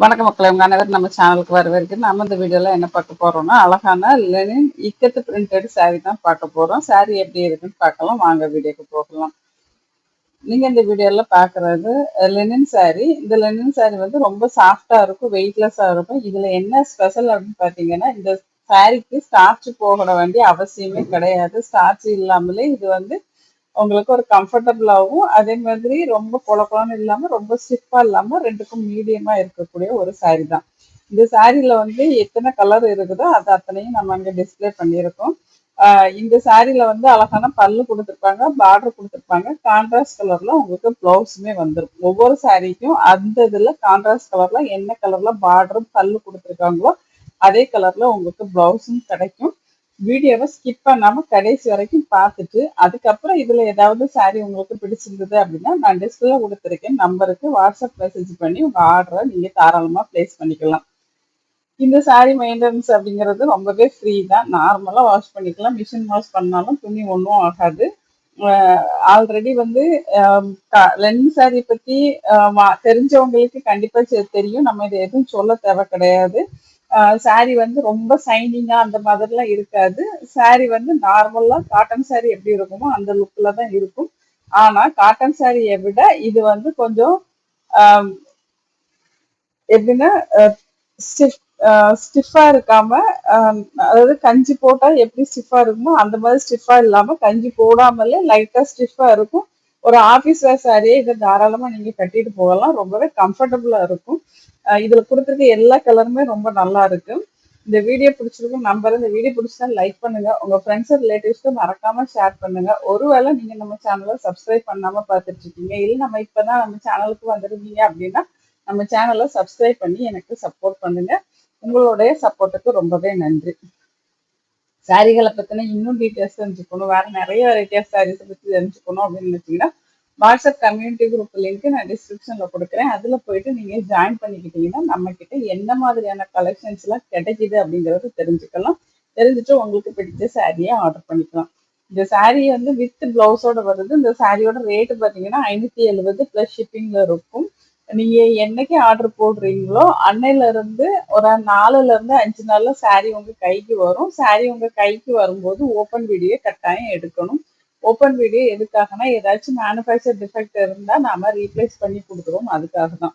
வணக்க மக்களை உங்க அனைவரும் நம்ம சேனலுக்கு வர வரைக்கும் நம்ம இந்த வீடியோல என்ன பார்க்க போறோம்னா அழகான லெனின் இக்கத்து பிரிண்டட் சாரி தான் பார்க்க போறோம். சாரி எப்படி இருக்குன்னு பார்க்கலாம். வாங்க வீடியோக்கு போகலாம். நீங்க இந்த வீடியோல பாக்குறது லெனின் சாரி இந்த லெனின் சாரி வந்து ரொம்ப சாஃப்டா இருக்கும் வெயிட்லெஸ்ஸா இருக்கும். இதுல என்ன ஸ்பெஷல் அப்படின்னு பாத்தீங்கன்னா இந்த சாரிக்கு ஸ்டார்ச் போகட வேண்டிய அவசியமே கிடையாது. ஸ்டார்ச் இல்லாமலே இது வந்து உங்களுக்கு ஒரு கம்ஃபர்டபுளாகவும் அதே மாதிரி ரொம்ப குழப்பம்னு இல்லாமல் ரொம்ப ஸ்டிஃபாக இல்லாமல் ரெண்டுக்கும் மீடியமாக இருக்கக்கூடிய ஒரு சாரீ தான். இந்த சாரியில் வந்து எத்தனை கலர் இருக்குதோ அது அத்தனையும் நம்ம அங்கே டிஸ்பிளே பண்ணியிருக்கோம். இந்த சாரியில் வந்து அழகான பல்லு கொடுத்துருப்பாங்க பார்டர் கொடுத்துருப்பாங்க. கான்ட்ராஸ்ட் கலரில் உங்களுக்கு ப்ளவுஸுமே வந்துடும் ஒவ்வொரு சாரிக்கும் அந்த இதில் கான்ட்ராஸ்ட் கலரில் என்ன கலரில் பார்டரும் பல்லு கொடுத்துருக்காங்களோ அதே கலரில் உங்களுக்கு ப்ளவுஸும் கிடைக்கும். வீடியோவை ஸ்கிப் பண்ணாமல் கடைசி வரைக்கும் பார்த்துட்டு அதுக்கப்புறம் இதுல ஏதாவது சாரீ உங்களுக்கு பிடிச்சிருந்தது அப்படின்னா நான் டிஸ்பிளே கொடுத்துருக்கேன். நம்பருக்கு வாட்ஸ்அப் மெசேஜ் பண்ணி உங்க ஆர்டரை நீங்க தாராளமா ப்ளேஸ் பண்ணிக்கலாம். இந்த சாரீ மெயின்டெனன்ஸ் அப்படிங்கிறது ரொம்பவே ஃப்ரீ தான். நார்மலாக வாஷ் பண்ணிக்கலாம். மிஷின் வாஷ் பண்ணாலும் துணி ஒன்றும் ஆகாது. ஆல்ரெடி வந்து லென் சாரி பற்றி தெரிஞ்சவங்களுக்கு கண்டிப்பாக தெரியும். நம்ம இதை எதுவும் சொல்ல தேவை கிடையாது. சாரி வந்து ரொம்ப சைனிங்கா அந்த மாதிரிலாம் இருக்காது. சாரி வந்து நார்மலா காட்டன் சாரி எப்படி இருக்குமோ அந்த லுக்ல தான் இருக்கும். ஆனா காட்டன் சாரியை விட இது வந்து கொஞ்சம் எப்படின்னா ஸ்டிஃபா இருக்காம அதாவது கஞ்சி போட்டா எப்படி ஸ்டிஃபா இருக்குமோ அந்த மாதிரி ஸ்டிஃபா இல்லாம கஞ்சி போடாமலே லைட்டா ஸ்டிஃபா இருக்கும். ஒரு ஆபீஸ் வேர் சாரியே இதை தாராளமா நீங்க கட்டிட்டு போகலாம். ரொம்பவே கம்ஃபர்டபுளா இருக்கும். இதுல கொடுத்துருக்க எல்லா கலருமே ரொம்ப நல்லா இருக்கு. இந்த வீடியோ பிடிச்சிருக்கும் நம்பர் இந்த வீடியோ பிடிச்சா லைக் பண்ணுங்க. உங்க ஃப்ரெண்ட்ஸ் ரிலேட்டிவ்ஸ்க்கு மறக்காம ஷேர் பண்ணுங்க. ஒருவேளை நீங்க நம்ம சேனலை சப்ஸ்கிரைப் பண்ணாம பார்த்துட்டு இருக்கீங்க. இல்லை நம்ம இப்பதான் நம்ம சேனலுக்கு வந்துருக்கீங்க அப்படின்னா நம்ம சேனலை சப்ஸ்கிரைப் பண்ணி எனக்கு சப்போர்ட் பண்ணுங்க. உங்களுடைய சப்போர்ட்டுக்கு ரொம்பவே நன்றி. சாரிகளை பத்தின இன்னும் டீட்டெயில்ஸ் தெரிஞ்சுக்கணும். வேற நிறைய வெரைட்டி ஆஃப் சாரீஸ் பத்தி தெரிஞ்சுக்கணும் அப்படின்னு நினைச்சீங்கன்னா வாட்ஸ்அப் கம்யூனிட்டி குரூப் லிங்க் நான் டிஸ்கிரிப்ஷன்ல கொடுக்குறேன். அதுல போயிட்டு நீங்க ஜாயின் பண்ணிக்கிட்டீங்கன்னா நம்ம கிட்ட மாதிரியான கலெக்ஷன்ஸ் எல்லாம் கிடைக்குது தெரிஞ்சுக்கலாம். தெரிஞ்சுட்டு உங்களுக்கு பிடிச்ச சாரியை ஆர்டர் பண்ணிக்கலாம். இந்த சாரீ வந்து வித் பிளவுஸோட வருது. இந்த சாரியோட ரேட்டு பார்த்தீங்கன்னா ஐநூத்தி எழுபது பிளஸ் ஷிப்பிங்ல இருக்கும். நீங்க என்னைக்கு ஆர்டர் போடுறீங்களோ அன்னையில இருந்து ஒரு நாலுல இருந்து அஞ்சு நாள்ல சாரி உங்க கைக்கு வரும். சாரி உங்க கைக்கு வரும்போது ஓப்பன் வீடியோ கட்டாயம் எடுக்கணும். ஓப்பன் வீடியோ எதுக்காகனா ஏதாச்சும் மேனுஃபேக்சர் டிஃபெக்ட் இருந்தா நாம ரீப்ளேஸ் பண்ணி கொடுத்துருவோம். அதுக்காக தான்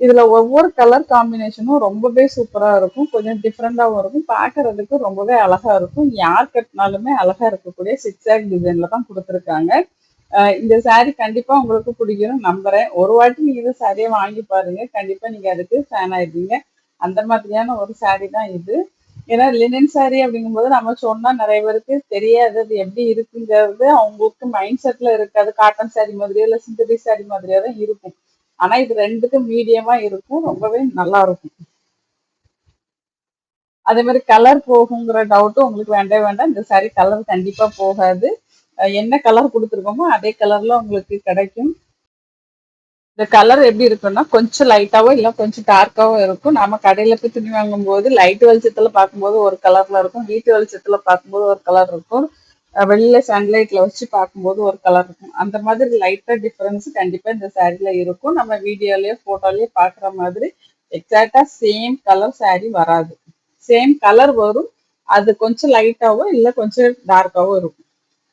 இதுல ஒவ்வொரு கலர் காம்பினேஷனும் ரொம்பவே சூப்பரா இருக்கும். கொஞ்சம் டிஃப்ரெண்டாகவும் இருக்கும். பார்க்கறதுக்கு ரொம்பவே அழகா இருக்கும். யார் கட்டினாலுமே அழகா இருக்கக்கூடிய சிக்ஸாக் டிசைன்ல தான் கொடுத்துருக்காங்க. இந்த சாரி கண்டிப்பா உங்களுக்கு பிடிக்கும் நம்புறேன். ஒரு வாட்டி நீங்க இந்த சாரியை வாங்கி பாருங்க. கண்டிப்பா நீங்க அதுக்கு ஃபேன் ஆயிடுவீங்க. அந்த மாதிரியான ஒரு சாரி தான் இது. ஏன்னா லினன் சாரி அப்படிங்கும்போது நம்ம சொன்னா நிறைய பேருக்கு தெரியாது. அது எப்படி இருக்குங்கிறது அவங்களுக்கு மைண்ட் செட்ல இருக்காது. காட்டன் சாரி மாதிரியோ இல்லை சிந்தடிக் சாரி மாதிரியோ தான் இருக்கும். ஆனா இது ரெண்டுக்கும் மீடியமா இருக்கும். ரொம்பவே நல்லா இருக்கும். அதே மாதிரி கலர் போகுங்கிற டவுட்டும் உங்களுக்கு வேண்டவே வேண்டாம். இந்த சாரி கலர் கண்டிப்பா போகாது. என்ன கலர் கொடுத்துருக்கோமோ அதே கலரில் உங்களுக்கு கிடைக்கும். இந்த கலர் எப்படி இருக்குன்னா கொஞ்சம் லைட்டாவோ இல்லை கொஞ்சம் டார்க்காவோ இருக்கும். நம்ம கடையில் போய் துணி வாங்கும்போது லைட் வெளிச்சத்தில் பார்க்கும்போது ஒரு கலரில் இருக்கும். வீட்டு வெளிச்சத்தில் பார்க்கும்போது ஒரு கலர் இருக்கும். வெளியில் சன்லைட்டில் வச்சு பார்க்கும்போது ஒரு கலர் இருக்கும். அந்த மாதிரி லைட்டாக டிஃப்ரென்ஸ் கண்டிப்பாக இந்த சாரில இருக்கும். நம்ம வீடியோலேயே ஃபோட்டோலேயே பார்க்குற மாதிரி எக்ஸாக்டாக சேம் கலர் சாரி வராது. சேம் கலர் வரும். அது கொஞ்சம் லைட்டாவோ இல்லை கொஞ்சம் டார்க்காவோ இருக்கும்.